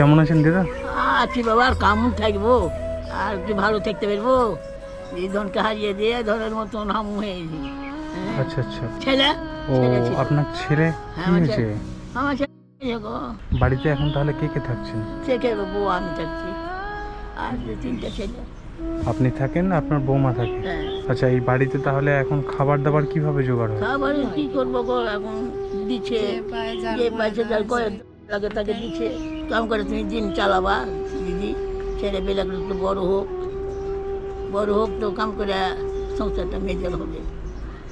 কেমন আছেন দিদা? আছি বাবা আর কামু থাকব আর কি ভালো থাকতে পারব। এই ধনকে হারিয়ে দিয়ে ধরের মতন হামু হয়েছি হ্যাঁ। আচ্ছা আচ্ছা। ছেলে? ও আপনার ছেলে? হ্যাঁ, কি হয়েছে? আমার ছেলে গো, বাড়িতে এখন তাহলে কে কে থাকছেন? সে কে বউ আমি থাকছি। আর যে তিনটা ছেলে। আপনি থাকেন না আপনার বৌমা থাকে। হ্যাঁ। আচ্ছা এই বাড়িতে তাহলে এখন খাবার দাবার কীভাবে জোগাড় হয়? তারপরে কি করব গো এখন? দিচ্ছে যে লাগে তাকে দিচ্ছে। কাম করে তুমি দিন চালাবা দিদি। ছেলে পেলাগুলো একটু বড় হোক। বড় হোক তো কাম করে সংসারটা মেজাল হবে।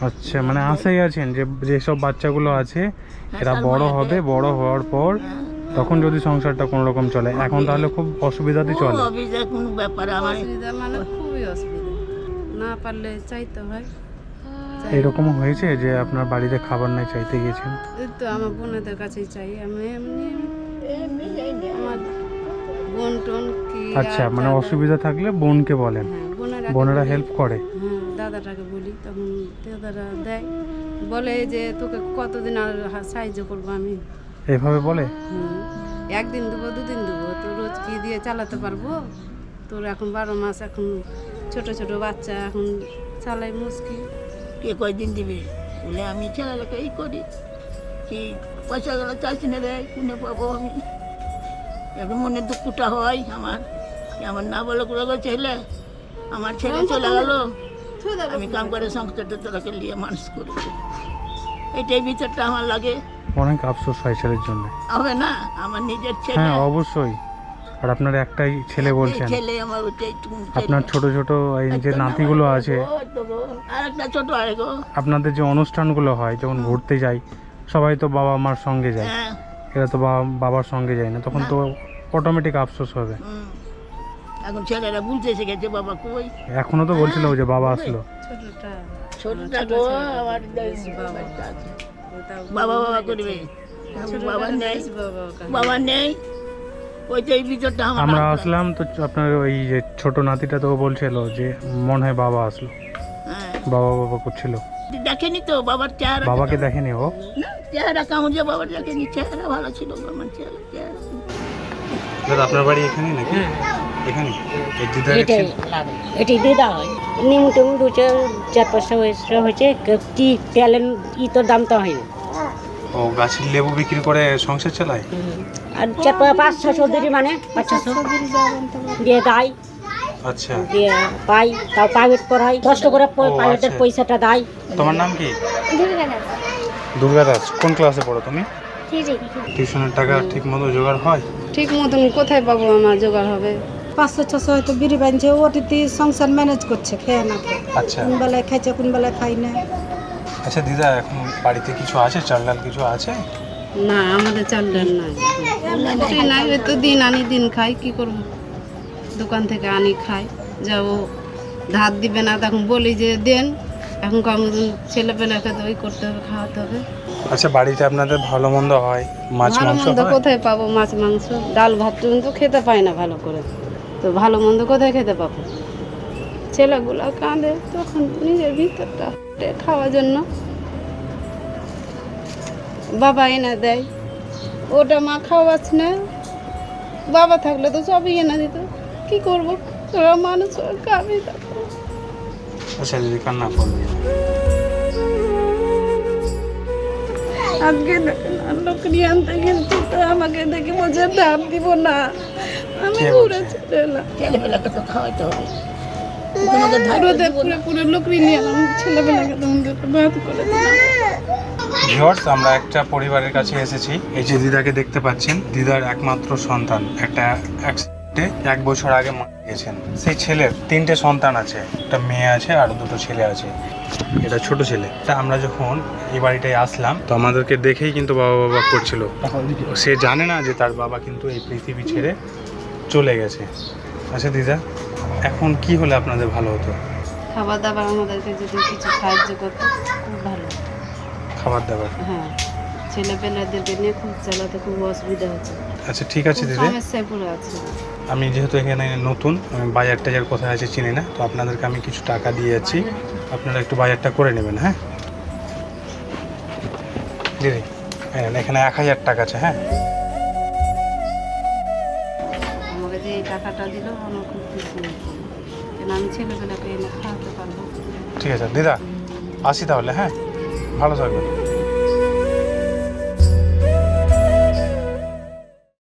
আচ্ছা মানে আশাই আছেন যে যেসব বাচ্চাগুলো আছে এরা বড় হবে বড় হওয়ার পর হ্যাঁ। তখন যদি সংসারটা কোনো রকম চলে এখন তাহলে খুব অসুবিধাতে চলে। অফিসের কোনো ব্যাপার আমার অসুবিধা মানে খুবই অসুবিধা। না পারলে চাইতে হয়। চাই- এরকম হয়েছে যে আপনার বাড়িতে খাবার নাই চাইতে গিয়েছেন? এই তো আমার বোনেদের কাছেই চাই। আমি এমনি। আমার বোন টোন কি আচ্ছা মানে অসুবিধা থাকলে বোনকে বলেন। হ্যাঁ বোনেরা বোনেরা হেল্প করে। হ্যাঁ দাদাটাকে বলি তখন দাদারা দেয়। বলে যে তোকে কতদিন আর সাহায্য করব আমি? এইভাবে বলে। একদিন দেবো দুদিন দেবো। তো রোজ কি দিয়ে চালাতে পারব? তোর এখন বারো মাস এখন ছোট ছোট বাচ্চা এখন চালাই মুশকিল। কে কয়দিন দিবে? বলে আমি ছেলেটাকে এই করি। কি পয়সাগুলো চাইছি না রে কোনে পাবো আমি? এখন মনে দুঃখটা হয় আমার। আমার না বলে করে ছেলে? আমার ছেলে চলে গেল। আমি কাম করে সংসারটা তোরাকে নিয়ে মানুষ করেছি এটাই ভিতরটা আমার লাগে। অনেক আফসোস হয় ছেলের জন্য। হবে না? আমার নিজের ছেলে। হ্যাঁ অবশ্যই। আর আপনার একটাই ছেলে বলছেন। ছেলে আমার ওইটাই আপনার ছোট ছোট এই যে নাতিগুলো আছে। ছোট আপনাদের যে অনুষ্ঠানগুলো হয় যখন ঘুরতে যাই সবাই তো বাবা মার সঙ্গে যায়। হ্যাঁ। এরা তো বাবা বাবার সঙ্গে যায় না তখন তো অটোমেটিক আফসোস হবে। এখন ছেলেরা বুঝতে শিখেছে বাবা কই? এখনও তো বলছিল যে বাবা আসলো। ছোটটা। ছোটটা গো আমার বাবা। বাবা করবে। বাবা নেই। বাবা বাবা নেই। আমার আমরা আসলাম তো আপনার ওই যে ছোট নাতিটা তো বলছিল যে মনে হয় বাবা আসলো। হ্যাঁ। বাবা বাবা করছিল। দেখেনি তো বাবার চেহারা বাবাকে দেখেনি ও? না চেহারা কেমন যে বাবার দেখেনি চেহারা ভালো ছিল আমার চেহারা চেহারা। দাদা আপনার বাড়ি এখানে নাকি? এখানে? দিদার এটাই এটাই দিদা হয়। নিমু টেমু দু চার চার পাঁচটা হয়েছে হয়েছে কি তেলের ই তো দাম তো হয় না। ও গাছের লেবু বিক্রি করে সংসার চালায়? আর পা- পাঁচ ছশো দিদি মানে পাঁচ ছশো। দিয়ে দেয় আচ্ছা। দিয়ে পাই তাও প্রাইভেট পড়াই। কষ্ট করে ও, প্রাইভেটের আচ্ছা। পয়সাটা দেয় তোমার নাম কি? দুর্গা দাস কোন ক্লাসে পড়ো তুমি? টিউশনের টাকা ঠিক মতো জোগাড় হয়? ঠিক মতন কোথায় পাবো আমার জোগাড় হবে? পাঁচশো ছশো হয়তো বিড়ি বানছে ওটিতে সংসার ম্যানেজ করছে খেয়ে না খেয়ে। আচ্ছা। কোন বেলায় খাইছে কোন বেলায় খাই না। আচ্ছা দিদা এখন বাড়িতে কিছু আছে? চাল ডাল কিছু আছে? না আমাদের চাল ডাল নাই। কিছুই নাই ওই তো দিন আনি দিন খাই কি করব? দোকান থেকে আনি খাই। যাব ধার দিবে না তখন বলি যে দেন। এখন আমাদের ছেলে পেলেকে তো ওই করতে হবে খাওয়াতে হবে। আচ্ছা বাড়িতে আপনাদের ভালো মন্দ হয়? মাছ ভালো মাংস মন্দ হয়? কোথায় পাবো? মাছ মাংস ডাল ভাত তো খেতে পাই না ভালো করে। তো ভালো মন্দ কোথায় খেতে পাবো? ছেলেগুলো কাঁদে তখন নিজের ভিতরটা খাওয়ার জন্য বাবা এনে দেয়। ওটা মা খাওয়াচ্ছে না। বাবা থাকলে তো সবই এনে দিত। কি করব? তোরা মানুষ কামি আচ্ছা দিদি কান্না করবে আজকে লোকরি আনতে কিন্তু তো আমাকে দেখে বলছে ধার দিব না। আমি ঘুরে? চলে এলাম। তো খাওয়াইতে হবে। আমরা একটা পরিবারের কাছে এসেছি। এই যে দিদাকে দেখতে পাচ্ছেন দিদার একমাত্র সন্তান। একটা অ্যাক্সিডেন্টে এক বছর আগে মারা গেছেন সেই ছেলের তিনটে সন্তান আছে। একটা মেয়ে আছে আর দুটো ছেলে আছে। এটা ছোট ছেলে। তা আমরা যখন এই বাড়িটায় আসলাম তো আমাদেরকে দেখেই কিন্তু বাবা বাবা করছিল। সে জানে না যে তার বাবা কিন্তু এই পৃথিবী ছেড়ে চলে গেছে। আচ্ছা দিদা। এখন কি হলে আপনাদের ভালো হতো? খাবার দাবার আমাদেরকে যদি কিছু সাহায্য করতো খুব ভালো খাবার দাবার হ্যাঁ। ছেলে পেলেদেরকে নিয়ে খুব চালাতে খুব অসুবিধা হচ্ছে আচ্ছা ঠিক আছে খুব দিদি। সমস্যায় পড়ে আছে। আমি যেহেতু এখানে নতুন আমি বাজার টাজার কোথায় আছে চিনি না তো আপনাদেরকে আমি কিছু টাকা দিয়ে যাচ্ছি আপনারা একটু বাজারটা করে নেবেন হ্যাঁ? দিদি এখানে এক হাজার টাকা আছে হ্যাঁ? টাকাটা দিল আমার খুব খুশি কেন আমি ছেলেবেলাকে এনে খাওয়াতে পারব? ঠিক আছে, দিদা, আসি তাহলে হ্যাঁ? ভালো থাকবেন।